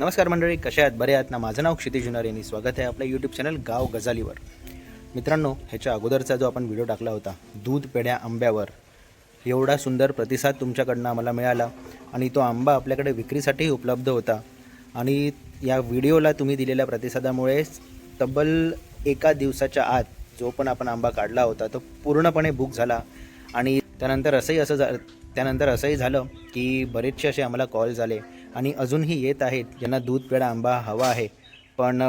नमस्कार मंडळी कशा आहेत? बरे आहेत ना? माझं नाव क्षितिज जुनार यांनी स्वागत आहे आपल्या यूट्यूब चॅनल गाव गजालीवर. मित्रांनो ह्याच्या अगोदरचा जो आपण व्हिडिओ टाकला होता दूध पेढ्या आंब्यावर एवढा सुंदर प्रतिसाद तुमच्याकडनं आम्हाला मिळाला आणि तो आंबा आपल्याकडे विक्रीसाठीही उपलब्ध होता आणि या व्हिडिओला तुम्ही दिलेल्या प्रतिसादामुळे तब्बल एका दिवसाच्या आत जो पण आपण आंबा काढला होता तो पूर्णपणे बुक झाला आणि त्यानंतर असंही असं झा त्यानंतर असंही झालं की बरेचसे असे आम्हाला कॉल झाले आणि अजूनही येत आहेत. ज्यांना दूध पेढा आंबा हवा आहे. पण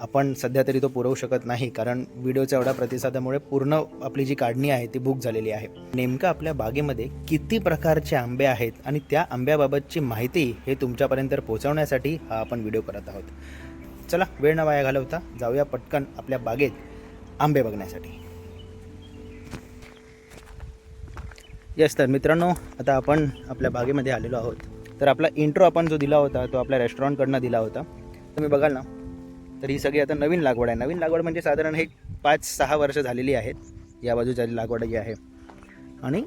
आपण सध्या तरी तो पुरवू शकत नाही कारण व्हिडिओच्या एवढ्या प्रतिसादामुळे पूर्ण आपली जी काढणी आहे ती बुक झालेली आहे. नेमकं आपल्या बागेमध्ये किती प्रकारचे आंबे आहेत आणि त्या आंब्याबाबतची माहिती हे तुमच्यापर्यंत पोहोचवण्यासाठी हा आपण व्हिडिओ करत आहोत. चला वेळ न वाया घालवता जाऊया पटकन आपल्या बागेत आंबे बघण्यासाठी. येस तर मित्रांनो आता आपण आपल्या बागेमध्ये आलेलो आहोत. तर आपला इंट्रो आपण जो दिला होता तो आपल्या रेस्टॉरंटकडनं दिला होता. तुम्ही बघाल ना तर ही सगळी आता नवीन लागवड आहे. नवीन लागवड म्हणजे साधारण हे पाच सहा वर्ष झालेली आहेत. या बाजूच्या लागवड जी आहे आणि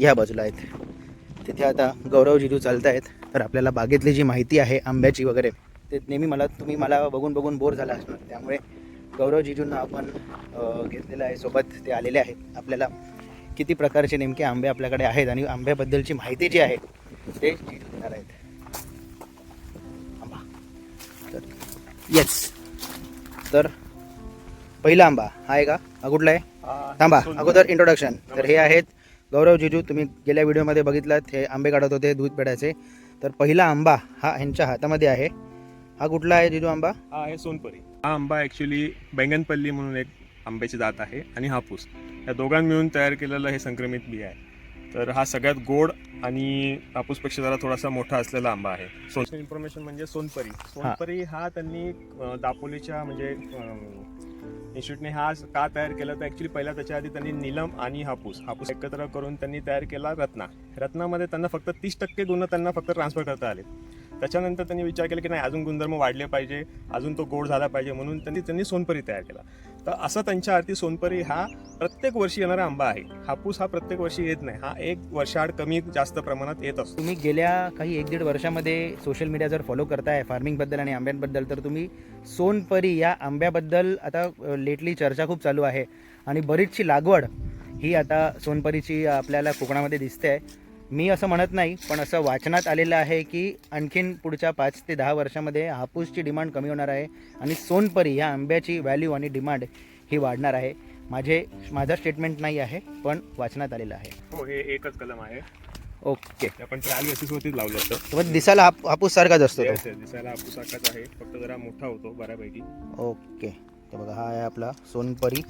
ह्या बाजूला आहेत. तिथे आता गौरव जिजू चालत आहेत तर आपल्याला बागेतली जी माहिती आहे आंब्याची वगैरे ते नेहमी मला तुम्ही मला बघून बघून बोर झाला असणार. त्यामुळे गौरव जिजूंना आपण घेतलेलं आहे. सोबत ते आलेले आहेत. आपल्याला किती प्रकारचे नेमके आंबे आपल्याकडे आहेत आणि आंब्याबद्दलची माहिती जी आहे ते आहेत तर येस तर पहिला आंबा हा आहे का? हा कुठला आहे? थांबा अगोदर इंट्रोडक्शन तर हे आहेत गौरव जिजू तुम्ही गेल्या व्हिडिओमध्ये बघितलात हे आंबे काढत होते दूध पेढ्याचे. तर पहिला आंबा हा ह्यांच्या हातामध्ये आहे. हा कुठला आहे जिजू आंबा? हा आहे सोनपरी. हा आंबा ॲक्च्युली बैंगनपल्ली म्हणून एक आंब्याची जात आहे आणि हापूस. या दोघां मिळून तयार केलेलं हे संक्रमित बी आहे. तर हा सगळ्यात गोड आणि हापूसपेक्षा जरा थोडासा मोठा असलेला आंबा आहे. सोन इन्फॉर्मेशन म्हणजे सोनपरी. सोनपरी हा त्यांनी दापोलीच्या म्हणजे इन्स्टिट्यूटने हा का तयार केला तर ॲक्च्युली पहिला त्याच्या आधी त्यांनी नीलम आणि हापूस हापूस एकत्र करून त्यांनी तयार केला रत्ना. रत्नामध्ये त्यांना फक्त तीस टक्के गुण त्यांना फक्त ट्रान्सफर करता आले. त्याच्यानंतर त्यांनी विचार केला की नाही अजून गुणधर्म वाढले पाहिजे अजून तो गोड झाला पाहिजे म्हणून त्यांनी त्यांनी सोनपरी तयार केला. तर असं त्यांच्या आरती सोनपरी हा प्रत्येक वर्षी येणारा आंबा आहे. हापूस हा प्रत्येक वर्षी येत नाही. हा एक वर्षाआड कमी जास्त प्रमाणात येत असतो. तुम्ही गेल्या काही एक दीड वर्षामध्ये सोशल मीडिया जर फॉलो करताय फार्मिंगबद्दल आणि आंब्यांबद्दल तर तुम्ही सोनपरी या आंब्याबद्दल आता लेटली चर्चा खूप चालू आहे. आणि बरीचशी लागवड ही आता सोनपरीची आपल्याला कोकणामध्ये दिसते आहे मी असं म्हणत नाही पण असं वाचनात आलेलं आहे की आणखीन पुढच्या पाच ते दहा वर्षामध्ये हापूसची डिमांड कमी होणार आहे आणि सोनपरी ह्या आंब्याची व्हॅल्यू आणि डिमांड ही वाढणार आहे. माझे माझा स्टेटमेंट नाही आहे पण वाचनात आलेलं आहे. हो हे एकच कलम आहे. ओके. आपण ट्रायल बेसिसवरतीच लावलं होतं. दिसायला हाप हापूस सारखाच असतो Yes, yes, दिसायला हापूस सारखाच आहे. फक्त जरा मोठा होतो बऱ्यापैकी. ओके. तर बघा हा आहे आपला सोनपरी.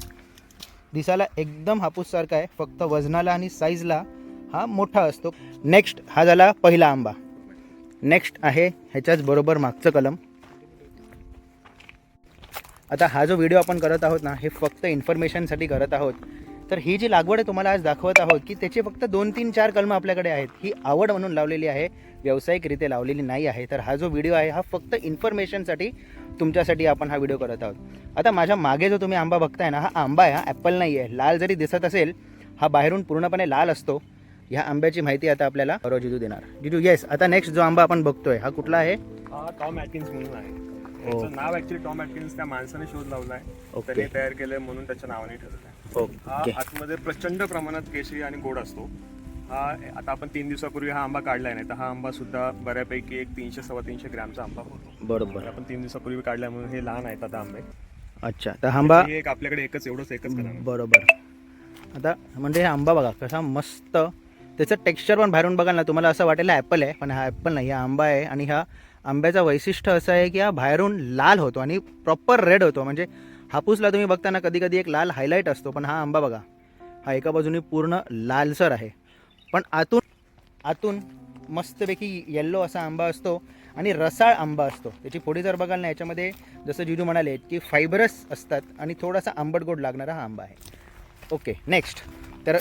दिसायला एकदम हापूस सारखा आहे. फक्त वजनाला आणि साईजला हा मोठा असतो. नेक्स्ट हा झाला पहिला आंबा. नेक्स्ट आहे ह्याच्याच बरोबर मागचं कलम. आता हा जो व्हिडिओ आपण करत आहोत ना हे फक्त इन्फॉर्मेशनसाठी करत आहोत. तर ही जी लागवड आहे तुम्हाला आज दाखवत आहोत की त्याचे फक्त दोन तीन चार कलमं आपल्याकडे आहेत. ही आवड म्हणून लावलेली आहे व्यावसायिकरित्या लावलेली नाही आहे. तर हा जो व्हिडिओ आहे हा फक्त इन्फॉर्मेशनसाठी तुमच्यासाठी आपण हा व्हिडिओ करत आहोत. आता माझ्या मागे जो तुम्ही आंबा बघताय ना हा आंबा आहे हा ॲपल नाही आहे लाल जरी दिसत असेल हा बाहेरून पूर्णपणे लाल असतो. ह्या आंब्याची माहिती आता आपल्याला बरोबर जिजू देणार. जिजू येस आता नेक्स्ट जो आंबा आपण बघतोय हा कुठला आहे? हा टॉम ॲटकिन्स म्हणून आहे. त्याचं नाव ॲक्च्युली टॉम ॲटकिन्स त्या माणसाने शोध लावलाय. ओके. त्यांनी तयार केलंय म्हणून त्याच्या नावाने ठरवलं आहे हा ओके आतमध्ये प्रचंड प्रमाणात केशरी आणि गोड असतो. हा आता आपण तीन दिवसापूर्वी हा आंबा काढलाय नाही तर हा आंबा सुद्धा बऱ्यापैकी एक तीनशे सव्वा तीनशे ग्रॅमचा आंबा होतो. बरोबर. आपण तीन दिवसापूर्वी काढलाय म्हणून हे लहान आहेत आता आंबे. अच्छा तर आंबा ही एक आपल्याकडे एकच एवढंच एकच कलम आहे. बरोबर. आता म्हणजे हे आंबा बघा कसा मस्त त्याचं टेक्स्चर पण बाहेरून बघाल ना तुम्हाला असं वाटेल ॲपल आहे पण हा ॲपल नाही हा आंबा आहे आणि हा आंब्याचं वैशिष्ट्य असं आहे की हा बाहेरून लाल होतो आणि प्रॉपर रेड होतो. म्हणजे हापूसला तुम्ही बघताना कधी कधी एक लाल हायलाईट असतो पण हा आंबा बघा. हा एका बाजूने पूर्ण लालसर आहे. पण आतून आतून मस्तपैकी येल्लो असा आंबा असतो आणि रसाळ आंबा असतो. त्याची फोडी जर बघाल ना याच्यामध्ये जसं जिजू म्हणाले की फायबरस असतात आणि थोडासा आंबट गोड लागणारा हा आंबा आहे. ओके नेक्स्ट तर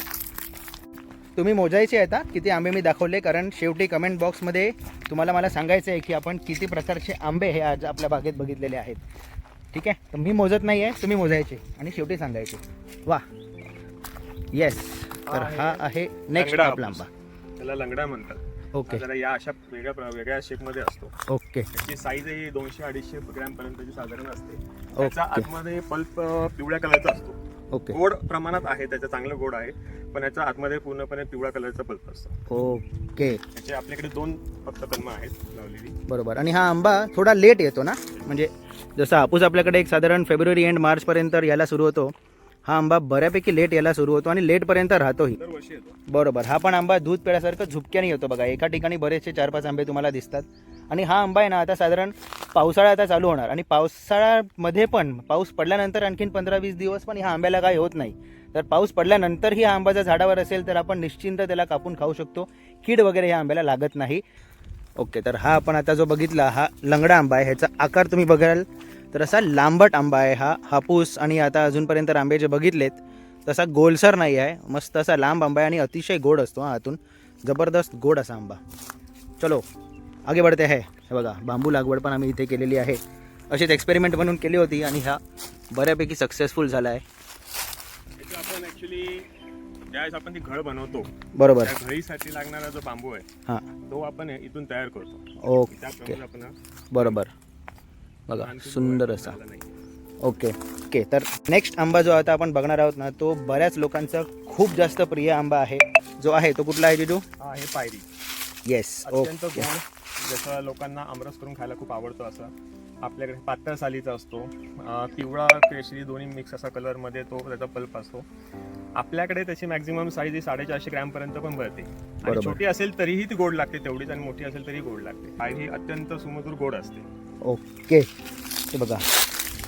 तुम्ही मोजायचे आहेत किती आंबे मी दाखवले कारण शेवटी कमेंट बॉक्समध्ये तुम्हाला मला सांगायचं आहे की आपण किती प्रकारचे आंबे हे आज आपल्या बागेत बघितलेले आहेत. ठीक आहे? तर मी मोजत नाही आहे तुम्ही मोजायचे आणि शेवटी सांगायचे. वा. येस तर हा आहे नेक्स्ट आपला. आंबा. त्याला लंगडा म्हणतात. ओके जरा या अशा वेगळ्या वेगळ्या शेपमध्ये असतो. ओके त्याची साईज ही दोनशे अडीचशे ग्रॅम पर्यंतची साधारण असते. त्याचा आतमध्ये पल्प पिवळ्या कलरचा असतो. ओके. गोड प्रमाणात आहे त्याचं चांगलं गोड आहे पण याचा आतमध्ये पूर्णपणे पिवळ्या कलरचा पल्प असतो. ओके. त्याचे आपल्याकडे दोन फक्त कलम आहेत लावलेली. बरोबर. आणि हा आंबा थोडा लेट येतो ना? म्हणजे जसं हापूस आपल्याकडे एक साधारण फेब्रुवारी एंड मार्चपर्यंत यायला सुरू होतो. हा आंबा बऱ्यापैकी लेट यायला सुरू होतो आणि लेटपर्यंत राहतोही. बरोबर. हा पण आंबा दूध पेळ्यासारखं झुपक्याने येतो बघा. एका ठिकाणी बरेचसे चार पाच आंबे तुम्हाला दिसतात. आणि हा आंबा आहे ना आता साधारण पावसाळा आता चालू होणार. आणि पावसाळ्यामध्ये पण पाऊस पडल्यानंतर आणखीन पंधरा वीस दिवस पण ह्या आंब्याला काही होत नाही. तर पाऊस पडल्यानंतरही हा आंबा जर झाडावर असेल तर आपण निश्चिंत त्याला कापून खाऊ शकतो. कीड वगैरे ह्या आंब्याला लागत नाही. ओके तर हा आपण आता जो बघितला हा लंगडा आंबा आहे. ह्याचा आकार तुम्ही बघाल. तर असा लांबट आंबा आहे हा. हापूस आणि आता अजूनपर्यंत आंबे जे बघितलेत तसा गोलसर नाही आहे. मस्त असा लांब आंबा आहे आणि अतिशय गोड असतो हा. आतून जबरदस्त गोड असा आंबा. चलो आगे बढ़ते आहे हे बघा बांबू लागवड पण आम्ही इथे केलेली आहे. अशीच एक्सपेरिमेंट म्हणून केली होती आणि हा बऱ्यापैकी सक्सेसफुल झाला आहे. आपण ॲक्च्युली ज्यावेळेस आपण ती घळ बनवतो बरोबर. त्या घळीसाठी लागणारा जो बांबू आहे हां. तो आपण इथून तयार करतो. ओके. त्याप्रमाणे आपण बरोबर. बघा सुंदर असा. Okay okay. तर नेक्स्ट आंबा जो आता आपण बघणार आहोत ना तो बऱ्याच लोकांचा खूप जास्त प्रिय आंबा आहे. जो आहे तो कुठला आहे जिजू? आहे पायरी. येस ओके जसं लोकांना आमरस करून खायला खूप आवडतो असं. आपल्याकडे पातळ सालीचा असतो. पिवळा केशरी दोन्ही मिक्स असा कलरमध्ये तो त्याचा पल्प असतो. आपल्याकडे त्याची मॅक्झिमम साईज ही साडेचारशे ग्रॅमपर्यंत पण भरते आणि. छोटी असेल तरीही ती गोड लागते तेवढीच आणि मोठी असेल तरी गोड लागते. पायरी ही अत्यंत सुमधुर गोड असते. ओके. हे बघा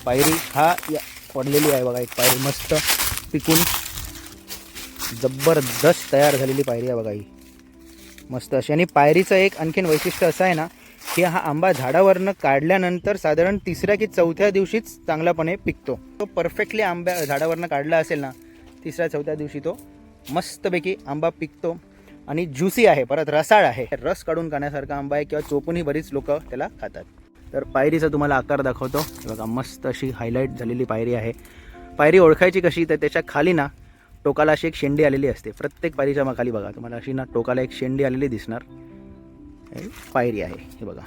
पायरी हा या पडलेली आहे बघा एक पायरी मस्त पिकून जबरदस्त तयार झालेली पायरी आहे बघा ही. मस्त अशी. आणि पायरीचं एक आणखीन वैशिष्ट्य असं आहे ना हे हा आंबा झाडावरनं काढल्यानंतर साधारण तिसऱ्या की चौथ्या दिवशीच चांगलापणे पिकतो. तो परफेक्टली आंब्या झाडावरनं काढला असेल ना तिसऱ्या चौथ्या दिवशी तो मस्तपैकी आंबा पिकतो आणि ज्युसी आहे परत रसाळ आहे. रस काढून खाण्यासारखा आंबा आहे किंवा चोपूनही बरीच लोक त्याला खातात. तर पायरीचा तुम्हाला आकार दाखवतो. बघा मस्त अशी हायलाईट झालेली पायरी आहे. पायरी ओळखायची कशी तर त्याच्याखाली ना टोकाला अशी एक शेंडी आलेली असते. प्रत्येक पायरीच्या खाली बघा तुम्हाला अशी ना टोकाला एक शेंडी आलेली दिसणार. पायरी आहे. हे बघा.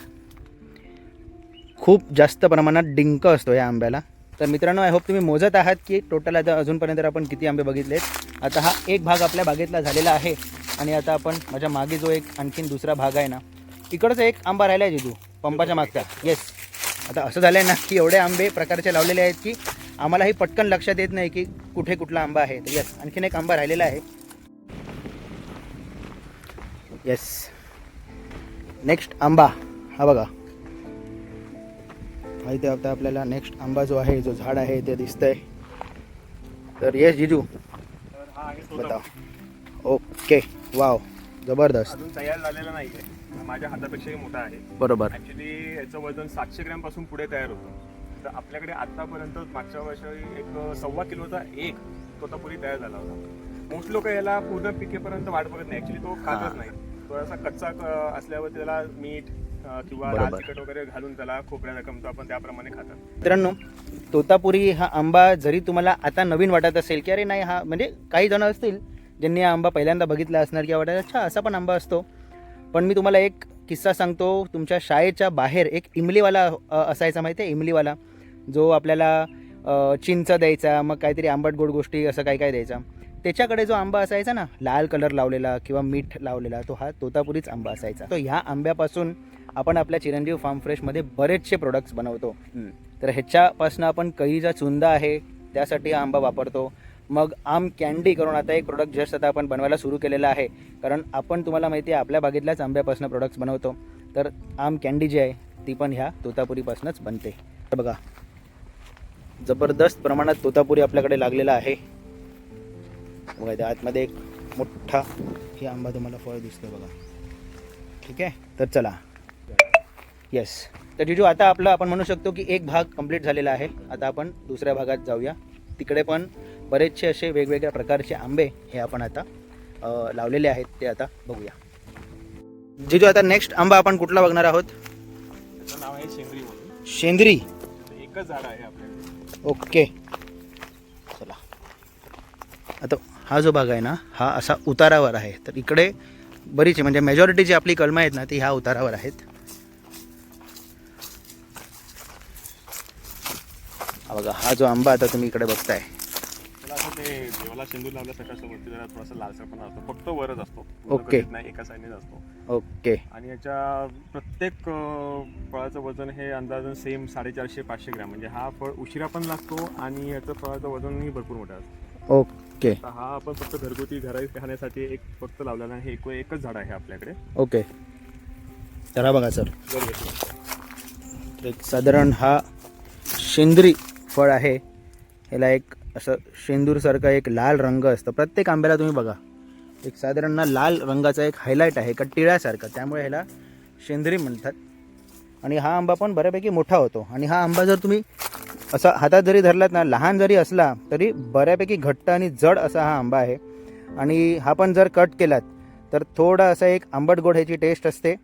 खूप जास्त प्रमाणात डिंक असतो या आंब्याला. तर मित्रांनो आय होप तुम्ही मोजत आहात की टोटल आता अजूनपर्यंत आपण किती आंबे बघितलेत. आता हा एक भाग आपल्या बागेतला झालेला आहे. आणि आता आपण माझ्या मागे जो एक आणखीन दुसरा भाग आहे ना तिकडचा एक आंबा राहिला आहे जिजू पंपाच्या मागचा. येस आता असं झालं आहे ना की एवढे आंबे प्रकारचे लावलेले आहेत की आम्हालाही पटकन लक्षात येत नाही की कुठे कुठला आंबा आहे. तर येस आणखीन एक आंबा राहिलेला आहे. येस नेक्स्ट आंबा. हा बघा. हा इथे आता आपल्याला नेक्स्ट आंबा जो आहे जो झाड आहे ते दिसतंय. तर येस जिजू. हा आहे तो बताव. ओके. वाव. जबरदस्त. अजून तयार झालेला नाही आहे. माझ्या हातापेक्षाही मोठा आहे. बरोबर. ऍक्च्युली याचं वजन सातशे ग्रॅमपासून पुढे तयार होतं. तर आपल्याकडे आतापर्यंत मागच्या वर्षी एक सव्वा किलोचा एक तोतापुरी तयार झाला होता. मोस्ट लोक याला पूर्ण पिकेपर्यंत वाट बघत नाही. ऍक्च्युली तो. खातच नाही थोडासा कच्चा असल्यावर त्याला मीठ किंवा लाल. तिखट वगैरे घालून त्याला खोबऱ्या रकमतो आपण त्याप्रमाणे खातात मित्रांनो तोतापुरी हा आंबा जरी तुम्हाला आता नवीन वाटत असेल की अरे नाही हा म्हणजे काही जण असतील ज्यांनी हा आंबा पहिल्यांदा बघितला असणार किंवा वाटत अच्छा असा पण आंबा असतो. पण मी तुम्हाला एक किस्सा सांगतो. तुमच्या शाळेच्या बाहेर एक इमलीवाला असायचा माहिती आहे इमलीवाला जो आपल्याला चिंच द्यायचा मग काहीतरी आंबट गोड गोष्टी असं काय काय द्यायचा. त्याच्याकडे जो आंबा असायचा ना लाल कलर लावलेला किंवा मीठ लावलेला तो हा तोतापुरीच आंबा असायचा. तो ह्या आंब्यापासून आपण आपल्या चिरंजीव फार्म फ्रेशमध्ये बरेचसे प्रोडक्ट्स बनवतो. तर ह्याच्यापासून आपण कैरीचा चुंदा आहे त्यासाठी हा आंबा वापरतो. मग आम कॅन्डी करून आता एक प्रोडक्ट जस्ट आता आपण बनवायला सुरू केलेला आहे. कारण आपण तुम्हाला माहिती आहे आपल्या बागेतल्याच आंब्यापासून प्रोडक्ट्स बनवतो. तर आम कॅन्डी जी आहे ती पण ह्या तोतापुरीपासूनच बनते. बघा जबरदस्त प्रमाणात तोतापुरी आपल्याकडे लागलेला आहे. बघा त्या आतमध्ये एक मोठा ही आंबा तुम्हाला फळ दिसतो बघा. ठीक आहे? तर चला. येस तर जिजू आता आपलं आपण म्हणू शकतो की एक भाग कंप्लीट झालेला आहे. आता आपण दुसऱ्या भागात जाऊया. तिकडे पण बरेचसे असे वेगवेगळ्या प्रकारचे आंबे हे आपण आता लावलेले आहेत ते आता बघूया. जिजू आता नेक्स्ट आंबा आपण कुठला बघणार आहोत? नाव आहे म्हणून. शेंद्री. एकच झाड आहे ओके. चला. आता हा जो भाग आहे ना हा असा उतारावर आहे. तर इकडे बरीच म्हणजे मेजॉरिटी जी आपली कलमं आहेत ना ती ह्या उतारावर आहेत. हा बघा हा जो आंबा आता तुम्ही इकडे बघताय. त्याला असं ते देवाला शेंदूर लावल्यासारखं वरती जरा थोडासा लालसर पण असतो. फक्त वरच असतो. ओके. कधीच नाही एका साईडनेच असतो. ओके. आणि याच्या प्रत्येक अं, फळाचं वजन हे अंदाजन सेम साडेचारशे पाचशे ग्रॅम. म्हणजे हा फळ उशिरा पण लागतो आणि याचं फळाचं वजनही भरपूर मोठं असतं. ओके. हा आपण फक्त घरगुती घरात खाण्यासाठी एक फक्त लावलेला आहे. हे एक एकच झाड आहे आपल्याकडे. ओके. तर हा बघा सर. एक साधारण हा शेंद्री फळ आहे. ह्याला एक असं शेंदूरसारखं एक लाल रंग असतं. प्रत्येक आंब्याला तुम्ही बघा. एक साधारण ना लाल रंगाचा एक हायलाईट आहे. का टिळ्यासारखं त्यामुळे ह्याला शेंद्री म्हणतात. आणि हा आंबा पण बऱ्यापैकी मोठा होतो. आणि हा आंबा जर तुम्ही असा हातात जरी धरलात ना लहान जरी असला तरी बऱ्यापैकी घट्ट आणि जड असा हा आंबा आहे. आणि हा पण जर कट केलात तर थोडा असा एक आंबट गोड ह्याची टेस्ट असते.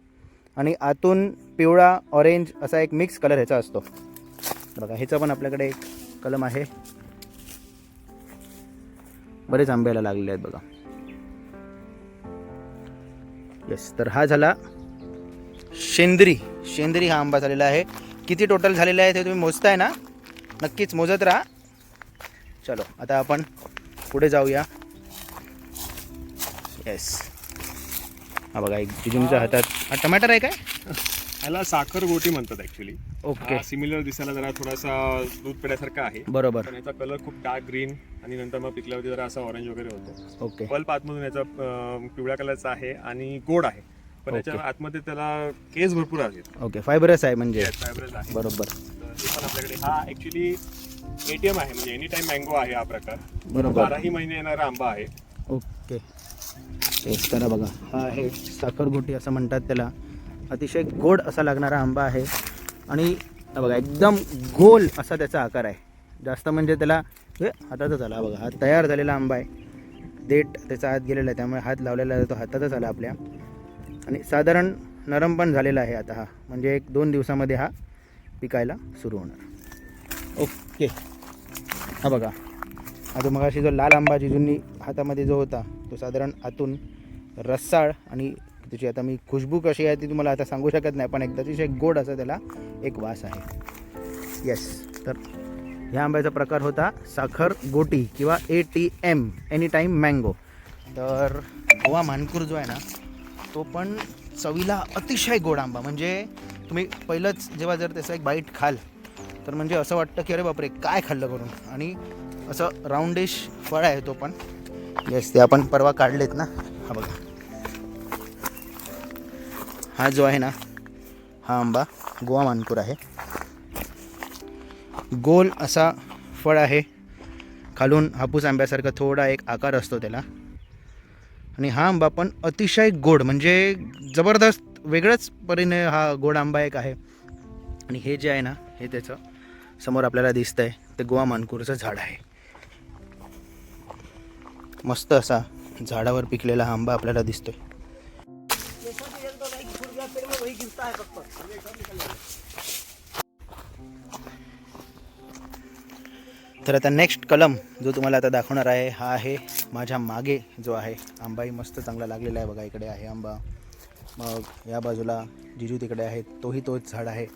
आणि आतून पिवळा ऑरेंज असा एक मिक्स कलर ह्याचा असतो. बघा ह्याचा पण आपल्याकडे एक कलम आहे. बरेच आंब्याला लागलेले आहेत बघा. येस तर हा झाला शेंद्री. शेंद्री हा आंबा झालेला आहे. किती टोटल झालेला आहे ते तुम्ही मोजताय ना? नक्कीच मोजत राहा. चलो आता आपण पुढे जाऊया. येस हा बघा एक जिजुमच्या हातात हा टमाटर आहे काय? ह्याला साखर गोटी म्हणतात ऍक्च्युली ओके सिमिलर दिसायला जरा थोडासा दूध पेड्यासारखा आहे. बरोबर. पण याचा कलर खूप डार्क ग्रीन आणि नंतर मग पिकल्यावरती जरा असा ऑरेंज वगैरे होतो. ओके पल्प आतमधून याचा अं, पिवळ्या कलरचा आहे आणि गोड आहे. पण याच्या. आतमध्ये त्याला केस भरपूर आहेत. ओके फायबरस आहे म्हणजे. फायब्रस आहे. बरोबर. आपल्याकडे. हा ऍक्च्युली एटीएम आहे म्हणजे एनी टाइम मँगो आहे हा प्रकार. बरोबर. बाराही महिने येणारा आंबा आहे. ओके. तेच तर बघा हा आहे साखरगोटी असं म्हणतात त्याला. अतिशय गोड असा लागणारा आंबा आहे. आणि हा बघा एकदम गोल असा त्याचा आकार आहे. जास्त म्हणजे त्याला हे हातातच आला हा बघा हा तयार झालेला आंबा आहे. देठ त्याचा हात गेलेला आहे त्यामुळे हात लावलेला आहे तो हातातच आला आपल्या. आणि साधारण नरम पण झालेला आहे आता हा. म्हणजे एक दोन दिवसामध्ये हा पिकायला सुरू होणार. ओके. हा बघा. आता मग अशी जो लाल आंबा जिजूंनी हातामध्ये जो होता तो साधारण आतून रस्साळ आणि त्याची आता मी खुशबू कशी आहे ती तुम्हाला आता सांगू शकत नाही पण एकदा अतिशय गोड असा त्याला एक वास आहे. येस तर ह्या आंब्याचा प्रकार होता साखर गोटी किंवा A T M any time mango तर गोवा मानकूर जो आहे ना तो पण चवीला अतिशय गोड आंबा. म्हणजे तुम्ही पहिलंच जेव्हा जर त्याचा एक बाईट खाल तर म्हणजे असं वाटतं की अरे बापरे काय खाल्लं करून? आणि असं राऊंडिश फळ आहे तो पण. येस ते आपण परवा काढलेत ना. हा बघा. हा जो आहे ना हा आंबा गोवा मानपूर आहे. गोल असा फळ आहे. खालून हापूस आंब्यासारखा थोडा एक आकार असतो त्याला. आणि हा आंबा पण अतिशय गोड म्हणजे जबरदस्त वेगळंच परीने हा गोड आंबा एक आहे. आणि हे जे आहे ना हे त्याचं समोर आपल्याला दिसतंय ते गोवा मानकूरचं झाड आहे. मस्त असा झाडावर पिकलेला हा आंबा आपल्याला दिसतोय. तर आता नेक्स्ट कलम जो तुम्हाला आता दाखवणार आहे हा आहे माझ्या मागे जो आहे. आंबाही मस्त चांगला लागलेला आहे बघा इकडे आहे आंबा. मग या बाजूला जिजू तिकडे आहे तोही तोच झाड आहे.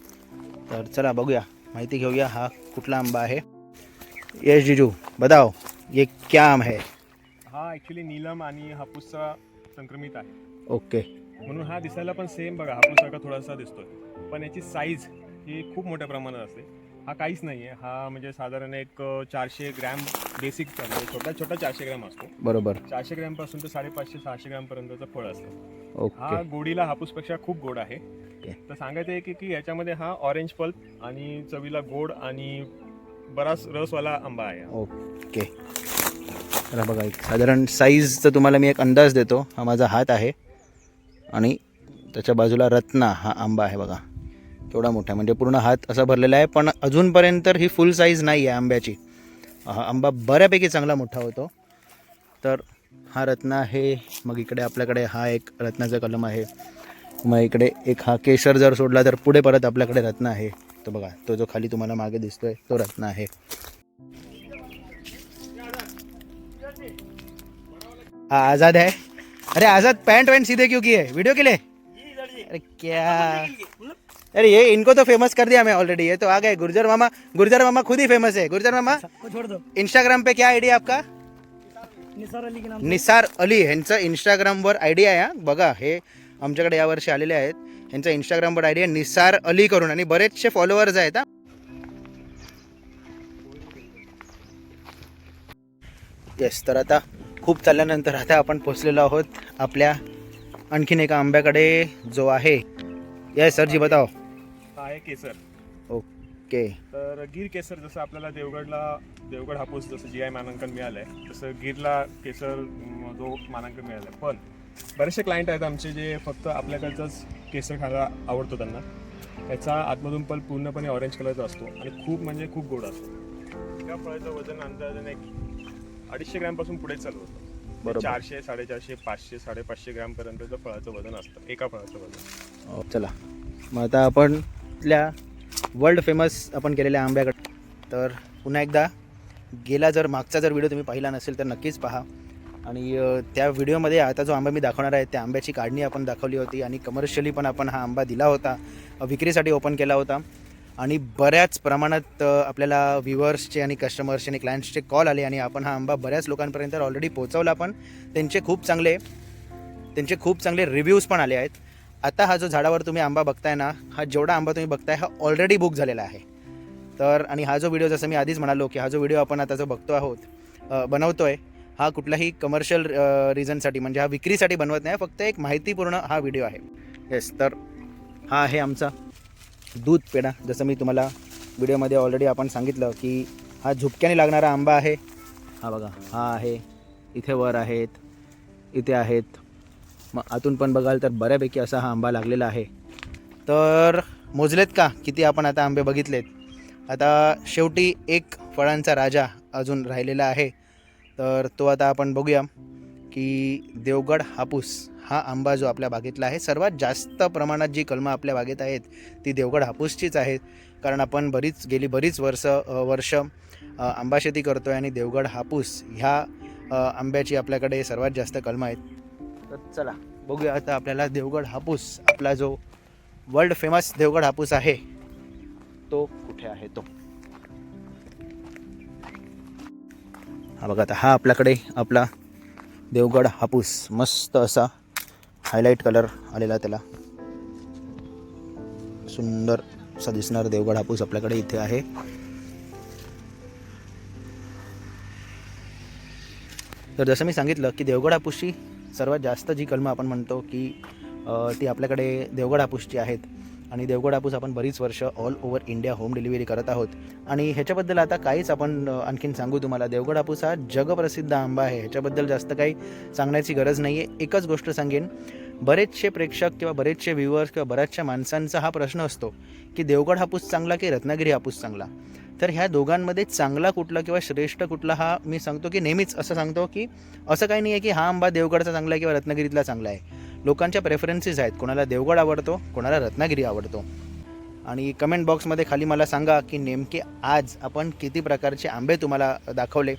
तर चला बघूया माहिती घेऊया हा कुठला आंबा आहे. यश जिजू बताओ ये क्या आम है? हा ऍक्च्युली नीलम आणि हापूसचा संक्रमित आहे. ओके म्हणून हा दिसायला पण सेम बघा हापूससारखा थोडासा दिसतोय. पण याची साईज ही खूप मोठ्या प्रमाणात असते. हा काहीच नाही आहे हा म्हणजे साधारण एक चारशे ग्रॅम बेसिकचा म्हणजे छोटा छोटा चारशे ग्रॅम असतो. बरोबर. चारशे ग्रॅमपासून तर साडेपाचशे सहाशे ग्रॅम पर्यंतचं फळ असतं. ओके. हा गोडीला हापूसपेक्षा खूप गोड आहे. तर सांगायचं आहे की की याच्यामध्ये हा ऑरेंज पल्प आणि चवीला गोड आणि बराच रसवाला आंबा आहे. हा. ओके. तर हा बघा एक साधारण साईजचा तुम्हाला मी एक अंदाज देतो. हा माझा हात आहे आणि त्याच्या बाजूला रत्ना हा आंबा आहे बघा. एवढा मोठा म्हणजे पूर्ण हात असा भरलेला आहे पण अजूनपर्यंत ही फुल साईज नाही आहे आंब्याची. हा आंबा बऱ्यापैकी चांगला मोठा होतो. तर हा रत्न आहे. मग इकडे आपल्याकडे हा एक रत्नाचा कलम आहे. मग इकडे एक हा केशर जर सोडला तर पुढे परत आपल्याकडे रत्न आहे. तो बघा तो जो खाली तुम्हाला मागे दिसतोय तो रत्न आहे. हा आझाद आहे. अरे आजाद पैंट वैंट सीधे क्यों की वीडियो के लिए अरे क्या? अरे ये इनको तो फेमस कर दिया मैं ऑलरेडी ये तो आ गए। गुर्जर मामा गुर्जर मामा खुद ही फेमस है। गुर्जर मामा छोड़ दो। इंस्टाग्राम पे क्या आयडी आपका? निसार अली के नाम निसार अली ह्यांचं इंस्टाग्रामवर आय डी आहे हा बघा हे आमच्याकडे यावर्षी आलेले आहेत. ह्यांचा इंस्टाग्रामवर आय डी आहे निसार अली करून. आणि बरेचसे फॉलोअर्स आहेत हा. येस तर आता खूप चालल्यानंतर आता आपण पोचलेलो आहोत आपल्या आणखीन एका आंब्याकडे जो आहे. येस सरजी बताओ. आहे केसर. ओके. तर गिर केसर जसं आपल्याला देवगडला देवगड हापूस जसं जी आय मानांकन मिळालं आहे तसं गिरला केसर जो मानांकन मिळालं आहे पण बरेचसे क्लायंट आहेत आमचे जे फक्त आपल्याकडचंच केसर खायला आवडतो त्यांना. त्याचा आतमधून पण पूर्णपणे ऑरेंज कलरचा असतो आणि खूप म्हणजे खूप गोड असतो. एका फळाचं वजन अंदाजाने एक अडीचशे ग्रॅमपासून पुढे चालू होतं. बरोबर. चारशे साडेचारशे पाचशे साडेपाचशे ग्रॅमपर्यंतचं फळाचं वजन असतं. एका फळाचं वजन. हो, चला. मग आता आपण इथल्या वर्ल्ड फेमस आपण केलेल्या आंब्याकडे. तर पुन्हा एकदा गेला जर मागचा जर व्हिडिओ तुम्ही पाहिला नसेल तर नक्कीच पहा. आणि त्या व्हिडिओमध्ये आता जो आंबा मी दाखवणार आहे त्या आंब्याची काढणी आपण दाखवली होती आणि कमर्शियली पण आपण हा आंबा दिला होता. विक्रीसाठी ओपन केला होता. आणि बऱ्याच प्रमाणात आपल्याला व्ह्युअर्सचे आणि कस्टमर्सचे आणि क्लायंट्सचे कॉल आले आणि आपण हा आंबा बऱ्याच लोकांपर्यंत ऑलरेडी पोहोचवला पण. त्यांचे खूप चांगले त्यांचे खूप चांगले रिव्ह्यूज पण आले आहेत. आता हा जो झाडावर तुम्ही आंबा बघताय ना हा जेवढा आंबा तुम्ही बघताय हा ऑलरेडी बुक झालेला आहे. तर आणि हा जो व्हिडिओ जसं मी आधीच म्हणालो की हा जो व्हिडिओ आपण आता जो बघतो आहोत बनवतो बनवतोय हा कुठलाही कमर्शियल रिझनसाठी म्हणजे हा विक्रीसाठी बनवत नाही फक्त एक माहितीपूर्ण हा व्हिडिओ आहे. येस तर हा आहे आमचा दूध पेढा. जसं मी तुम्हाला व्हिडिओमध्ये ऑलरेडी आपण सांगितलं की हा झुपक्याने लागणारा आंबा आहे. हा बघा हा आहे इथे वर आहेत इथे आहेत. मग आतून पण बघाल तर बऱ्यापैकी असा हा आंबा लागलेला आहे. तर मोजलेत का? किती आपण आता आंबे बघितलेत? आता शेवटी एक फळांचा राजा अजून राहिलेला आहे. तर तो आता आपण बघूया की देवगड हापूस हा आंबा जो आपल्या बागेतला आहे सर्वात जास्त प्रमाणात जी कलमं आपल्या बागेत आहेत ती देवगड हापूसचीच आहेत. कारण आपण बरीच गेली बरीच वर्ष वर्ष आंबा शेती करतो आहे आणि देवगड हापूस ह्या आंब्याची आपल्याकडे सर्वात जास्त कलमं आहेत. तर चला. बघूया आता आपल्याला देवगड हापूस आपला जो वर्ल्ड फेमस देवगड हापूस आहे तो कुठे आहे तो? हा बघा आता हा आपल्याकडे आपला देवगड हापूस मस्त असा हायलाईट कलर आलेला त्याला. सुंदर असा दिसणार देवगड हापूस आपल्याकडे इथे आहे. तर जसं मी सांगितलं की देवगड हापूसची सर्वात जास्त जी कलमं आपण म्हणतो की ती आपल्याकडे देवगड हापूसची आहेत. आणि देवगड हापूस आपण बरीच वर्ष all over India home delivery करत आहोत. आणि ह्याच्याबद्दल आता काहीच आपण आणखीन सांगू तुम्हाला. देवगड हापूस हा जगप्रसिद्ध आंबा आहे. ह्याच्याबद्दल जास्त काही सांगण्याची गरज नाही आहे एकच गोष्ट सांगेन. बरेचसे प्रेक्षक किंवा बरेचसे व्ह्युअर्स किंवा बऱ्याचशा माणसांचा हा प्रश्न असतो की देवगड हापूस चांगला की रत्नागिरी हापूस चांगला? तर ह्या दोघांमध्ये चांगला कुठला किंवा श्रेष्ठ कुठला हा मी सांगतो की नेहमीच असं सांगतो की असं काही नाही आहे की हा आंबा देवगडचा चांगला आहे किंवा रत्नागिरीतला चांगला आहे. लोकांच्या प्रेफरन्सेस आहेत. कोणाला देवगड आवडतो कोणाला रत्नागिरी आवडतो. आणि कमेंट बॉक्समध्ये खाली मला सांगा की नेमके आज आपण किती प्रकारचे आंबे तुम्हाला दाखवले.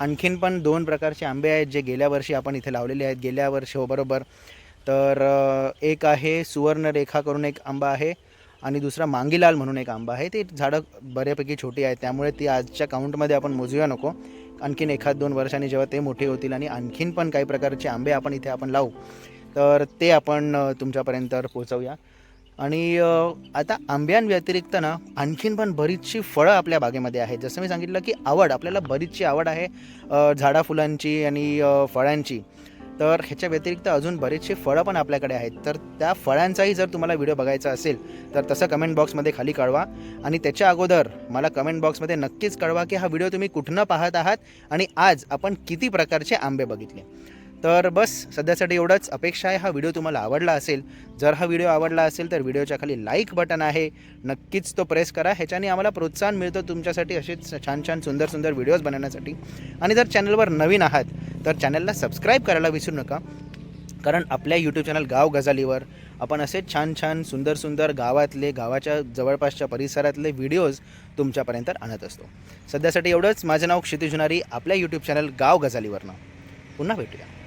आणखीन पण दोन प्रकारचे आंबे आहेत जे गेल्या वर्षी आपण इथे लावलेले आहेत. गेल्या वर्षी हो बरोबर. तर एक आहे सुवर्णरेखा करून एक आंबा आहे. आणि दुसरा मांगीलाल म्हणून एक आंबा आहे. ते झाडं बऱ्यापैकी छोटी आहेत. त्यामुळे ती आजच्या काउंटमध्ये आपण मोजूया नको. आणखीन एखाद दोन वर्षांनी जेव्हा ते मोठे होतील आणि आणखीन पण काही प्रकारचे आंबे आपण इथे आपण लावू तर ते आपण तुमच्यापर्यंत पोहोचवूया. आणि आता आंब्यांव्यतिरिक्त ना आणखीन पण बरीचशी फळं आपल्या बागेमध्ये आहेत. जसं मी सांगितलं की आवड आपल्याला बरीचशी आवड आहे अ, झाडा फुलांची आणि फळांची. तर ह्याच्या व्यतिरिक्त अजून बरेचसे फळं पण आपल्याकडे आहेत. तर त्या फळांचाही जर तुम्हाला व्हिडिओ बघायचा असेल तर तसं कमेंट बॉक्समध्ये खाली कळवा. आणि त्याच्या अगोदर मला कमेंट बॉक्समध्ये नक्कीच कळवा की हा व्हिडिओ तुम्ही कुठनं पाहत आहात आणि आज आपण किती प्रकारचे आंबे बघितले. तर बस सध्यासाठी एवढंच. अपेक्षा आहे हा व्हिडिओ तुम्हाला आवडला असेल. जर हा व्हिडिओ आवडला असेल तर व्हिडिओच्या खाली लाईक बटन आहे. नक्कीच तो प्रेस करा. ह्याच्याने आम्हाला प्रोत्साहन मिळतं तुमच्यासाठी असेच छान छान सुंदर सुंदर व्हिडिओज बनवण्यासाठी. आणि जर चॅनलवर नवीन आहात तर चॅनलला सबस्क्राईब करायला विसरू नका. कारण आपल्या यूट्यूब चॅनल गाव गजालीवर आपण असे छान छान सुंदर सुंदर गावातले गावाच्या जवळपासच्या परिसरातले व्हिडिओज तुमच्यापर्यंत आणत असतो. सध्यासाठी एवढंच. माझं नाव क्षितिजुनारी आपल्या यूट्यूब चॅनल गाव गजालीवरनं. पुन्हा भेटूया.